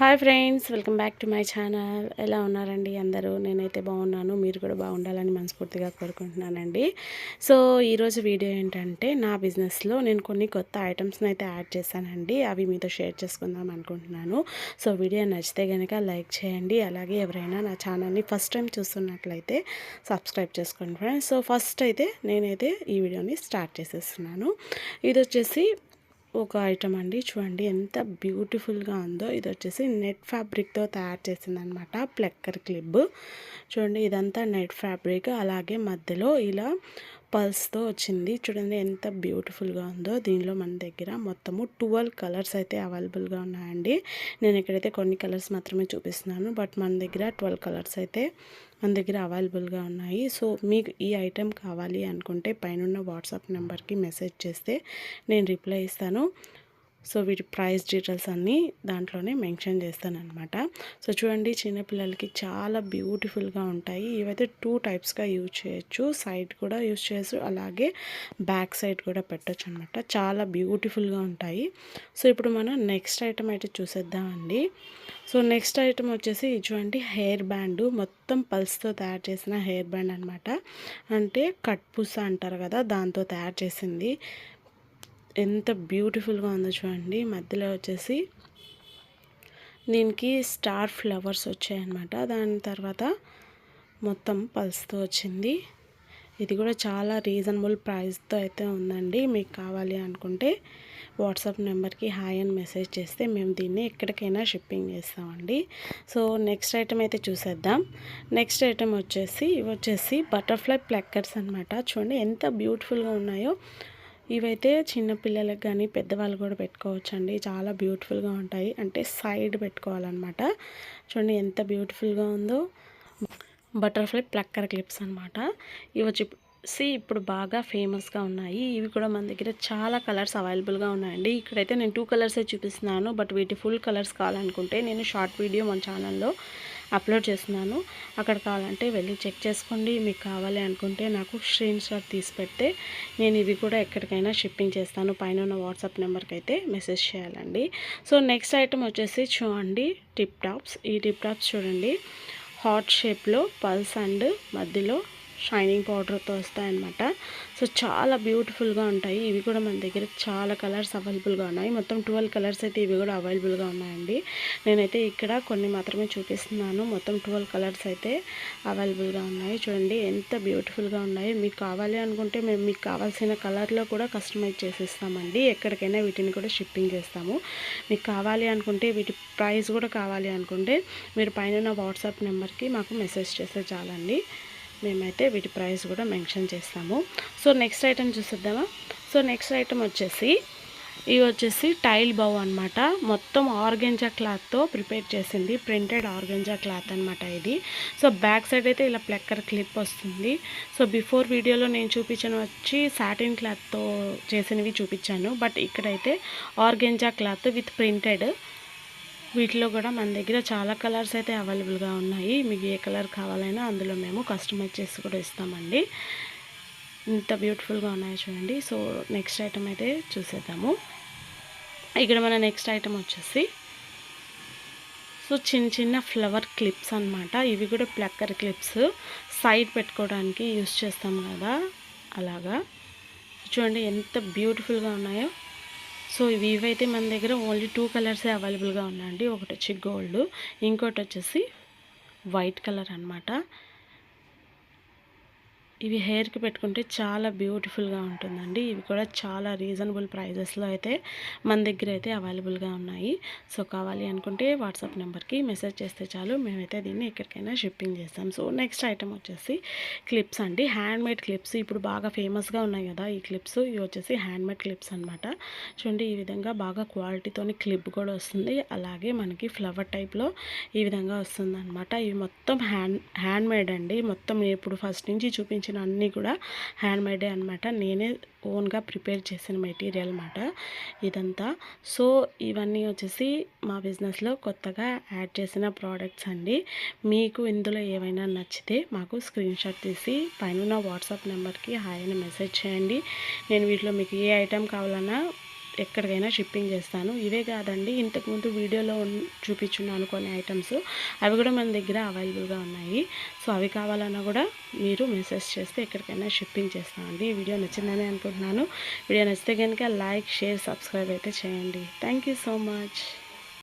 Hi friends welcome back to my channel. ఎలా ఉన్నారండి అందరూ? నేనైతే బాగున్నాను. మీరు కూడా బాగుండాలని మనస్ఫూర్తిగా కోరుకుంటున్నానండి. సో ఈరోజు వీడియో ఏంటంటే నా బిజినెస్లో నేను కొన్ని కొత్త ఐటమ్స్ని అయితే యాడ్ చేశానండి. అవి మీతో షేర్ చేసుకుందాం అనుకుంటున్నాను. సో వీడియో నచ్చితే కనుక లైక్ చేయండి. అలాగే ఎవరైనా నా ఛానల్ని ఫస్ట్ టైం చూస్తున్నట్లయితే సబ్స్క్రైబ్ చేసుకోండి ఫ్రెండ్స్. సో ఫస్ట్ అయితే నేనైతే ఈ వీడియోని స్టార్ట్ చేసేస్తున్నాను. ఇది వచ్చేసి ఒక ఐటమ్ అండి. చూడండి ఎంత బ్యూటిఫుల్గా ఉందో. ఇది వచ్చేసి నెట్ ఫ్యాబ్రిక్తో తయారు చేసిందనమాట ప్లెక్కర్ క్లిబ్ చూడండి ఇదంతా నెట్ ఫ్యాబ్రిక్ అలాగే మధ్యలో ఇలా పల్స్తో వచ్చింది. చూడండి ఎంత బ్యూటిఫుల్గా ఉందో. దీనిలో మన దగ్గర మొత్తము ట్వెల్వ్ కలర్స్ అయితే అవైలబుల్గా ఉన్నాయండి. నేను ఇక్కడైతే కొన్ని కలర్స్ మాత్రమే చూపిస్తున్నాను. బట్ మన దగ్గర ట్వెల్వ్ కలర్స్ అయితే మన దగ్గర అవైలబుల్గా ఉన్నాయి. సో మీకు ఈ ఐటెం కావాలి అనుకుంటే పైన వాట్సాప్ నెంబర్కి మెసేజ్ చేస్తే నేను రిప్లై ఇస్తాను. సో వీటి ప్రైస్ డీటెయిల్స్ అన్నీ దాంట్లోనే మెన్షన్ చేస్తానమాట సో చూడండి చిన్నపిల్లలకి చాలా బ్యూటిఫుల్గా ఉంటాయి. ఇవైతే టూ టైప్స్గా యూజ్ చేయొచ్చు. సైడ్ కూడా యూజ్ చేయొచ్చు అలాగే బ్యాక్ సైడ్ కూడా పెట్టచ్చు అనమాట చాలా బ్యూటిఫుల్గా ఉంటాయి. సో ఇప్పుడు మనం నెక్స్ట్ ఐటమ్ అయితే చూసేద్దామండి. సో నెక్స్ట్ ఐటమ్ వచ్చేసి చూడండి హెయిర్ బ్యాండ్. మొత్తం పల్స్తో తయారు చేసిన హెయిర్ బ్యాండ్ అనమాట అంటే కట్పుస అంటారు కదా దాంతో తయారు చేసింది. ఎంత బ్యూటిఫుల్గా ఉందో చూడండి. మధ్యలో వచ్చేసి దీనికి స్టార్ ఫ్లవర్స్ వచ్చాయన్నమాట. దాని తర్వాత మొత్తం పల్స్తో వచ్చింది. ఇది కూడా చాలా రీజనబుల్ ప్రైస్తో అయితే ఉందండి. మీకు కావాలి అనుకుంటే వాట్సాప్ నెంబర్కి హాయ్ అని మెసేజ్ చేస్తే మేము దీన్ని ఎక్కడికైనా షిప్పింగ్ చేస్తామండి. సో నెక్స్ట్ ఐటెం అయితే చూసేద్దాం. నెక్స్ట్ ఐటెం వచ్చేసి ఇవి వచ్చేసి బటర్ఫ్లై ప్లక్కర్స్ అనమాట చూడండి ఎంత బ్యూటిఫుల్గా ఉన్నాయో. ఇవైతే చిన్నపిల్లలకు కానీ పెద్దవాళ్ళు కూడా పెట్టుకోవచ్చు అండి చాలా బ్యూటిఫుల్గా ఉంటాయి. అంటే సైడ్ పెట్టుకోవాలన్నమాట. చూడండి ఎంత బ్యూటిఫుల్గా ఉందో. బటర్ఫ్లై ప్లక్కర్ క్లిప్స్ అనమాట ఇవి వచ్చి సి ఇప్పుడు బాగా ఫేమస్గా ఉన్నాయి. ఇవి కూడా మన దగ్గర చాలా కలర్స్ అవైలబుల్గా ఉన్నాయండి. ఇక్కడైతే నేను టూ కలర్సే చూపిస్తున్నాను. బట్ వీటి ఫుల్ కలర్స్ కావాలనుకుంటే నేను షార్ట్ వీడియో మన ఛానల్లో అప్లోడ్ చేస్తున్నాను. అక్కడ కావాలంటే వెళ్ళి చెక్ చేసుకోండి. మీకు కావాలి అనుకుంటే నాకు స్క్రీన్ షాట్ తీసి పెడితే నేను ఇవి కూడా ఎక్కడికైనా షిప్పింగ్ చేస్తాను. పైన ఉన్న వాట్సాప్ నెంబర్కి అయితే మెసేజ్ చేయాలండి. సో నెక్స్ట్ ఐటమ్ వచ్చేసి చూడండి. టిప్ టాప్స్ ఈ టిప్ టాప్స్ చూడండి. హాట్ షేప్లో పల్స్ అండ్ మధ్యలో షైనింగ్ పౌడర్తో వస్తాయన్నమాట. సో చాలా బ్యూటిఫుల్గా ఉంటాయి. ఇవి కూడా మన దగ్గర చాలా కలర్స్ అవైలబుల్గా ఉన్నాయి. మొత్తం ట్వెల్వ్ కలర్స్ అయితే ఇవి కూడా అవైలబుల్గా ఉన్నాయండి. నేనైతే ఇక్కడ కొన్ని మాత్రమే చూపిస్తున్నాను. మొత్తం ట్వెల్వ్ కలర్స్ అయితే అవైలబుల్గా ఉన్నాయి. చూడండి ఎంత బ్యూటిఫుల్గా ఉన్నాయి. మీకు కావాలి అనుకుంటే మేము మీకు కావాల్సిన కలర్లో కూడా కస్టమైజ్ చేసిస్తామండి. ఎక్కడికైనా వీటిని కూడా షిప్పింగ్ చేస్తాము. మీకు కావాలి అనుకుంటే వీటి ప్రైస్ కూడా కావాలి అనుకుంటే మీరు పైన వాట్సాప్ నెంబర్కి మాకు మెసేజ్ చేస్తే చాలండి. మేమైతే వీటి ప్రైస్ కూడా మెన్షన్ చేస్తాము. సో నెక్స్ట్ ఐటెం చూసేద్దామా? సో నెక్స్ట్ ఐటెం వచ్చేసి ఇవి వచ్చేసి టైల్ బౌ అనమాట మొత్తం ఆర్గెంజా క్లాత్తో ప్రిపేర్ చేసింది ప్రింటెడ్ ఆర్గెంజా క్లాత్ అనమాట ఇది. సో బ్యాక్ సైడ్ అయితే ఇలా ప్లెక్కర్ క్లిప్ వస్తుంది. సో బిఫోర్ వీడియోలో నేను చూపించిన వచ్చి సాటిన్ క్లాత్తో చేసినవి చూపించాను. బట్ ఇక్కడైతే ఆర్గెంజా క్లాత్ విత్ ప్రింటెడ్ వీటిలో కూడా మన దగ్గర చాలా కలర్స్ అయితే అవైలబుల్గా ఉన్నాయి. మీకు ఏ కలర్ కావాలైనా అందులో మేము కస్టమైజ్ చేసి కూడా ఇస్తామండి. ఇంత బ్యూటిఫుల్గా ఉన్నాయో చూడండి. సో నెక్స్ట్ ఐటమ్ అయితే చూసేద్దాము. ఇక్కడ మన నెక్స్ట్ ఐటమ్ వచ్చేసి సో చిన్న చిన్న ఫ్లవర్ క్లిప్స్ అనమాట ఇవి కూడా ప్లక్కర్ క్లిప్స్. సైడ్ పెట్టుకోవడానికి యూస్ చేస్తాం కదా అలాగా. చూడండి ఎంత బ్యూటిఫుల్గా ఉన్నాయో. సో ఇవి ఇవైతే మన దగ్గర ఓన్లీ టూ కలర్సే అవైలబుల్గా ఉన్నాయండి ఒకటి వచ్చి గోల్డ్ ఇంకోటి వచ్చేసి వైట్ కలర్ అనమాట ఇవి హెయిర్కి పెట్టుకుంటే చాలా బ్యూటిఫుల్గా ఉంటుందండి. ఇవి కూడా చాలా రీజనబుల్ ప్రైజెస్లో అయితే మన దగ్గర అయితే అవైలబుల్గా ఉన్నాయి. సో కావాలి అనుకుంటే వాట్సాప్ నెంబర్కి మెసేజ్ చేస్తే చాలు. మేమైతే దీన్ని ఎక్కడికైనా షిప్పింగ్ చేస్తాం. సో నెక్స్ట్ ఐటమ్ వచ్చేసి క్లిప్స్ అండి. హ్యాండ్ మేడ్ క్లిప్స్ ఇప్పుడు బాగా ఫేమస్గా ఉన్నాయి కదా ఈ క్లిప్స్ ఇవి వచ్చేసి హ్యాండ్ మేడ్ క్లిప్స్ అనమాట చూడండి ఈ విధంగా బాగా క్వాలిటీతోని క్లిప్ కూడా వస్తుంది. అలాగే మనకి ఫ్లవర్ టైప్లో ఈ విధంగా వస్తుంది ఇవి మొత్తం హ్యాండ్ హ్యాండ్ మేడ్ అండి. మొత్తం ఇప్పుడు ఫస్ట్ నుంచి చూపించి సంబంధించిన అన్నీ కూడా హ్యాండ్ మేడే అనమాట నేనే ఓన్గా ప్రిపేర్ చేసిన మెటీరియల్ అనమాట ఇదంతా. సో ఇవన్నీ వచ్చేసి మా బిజినెస్లో కొత్తగా యాడ్ చేసిన ప్రోడక్ట్స్ అండి. మీకు ఇందులో ఏవైనా నచ్చితే మాకు స్క్రీన్ షాట్ తీసి పైన వాట్సాప్ నెంబర్కి హాయ్ అని మెసేజ్ చేయండి. నేను వీటిలో మీకు ఏ ఐటెం కావాలన్నా ఎక్కడికైనా షిప్పింగ్ చేస్తాను. ఇవే కాదండి ఇంతకుముందు వీడియోలో చూపించున్నాను కొన్ని ఐటమ్స్ అవి కూడా మన దగ్గర అవైలబుల్గా ఉన్నాయి. సో అవి కావాలన్నా కూడా మీరు మెసేజ్ చేస్తే ఎక్కడికైనా షిప్పింగ్ చేస్తామండి. ఈ వీడియో నచ్చిందని అనుకుంటున్నాను. వీడియో నచ్చితే కనుక లైక్ షేర్ సబ్స్క్రైబ్ అయితే చేయండి. Thank so much.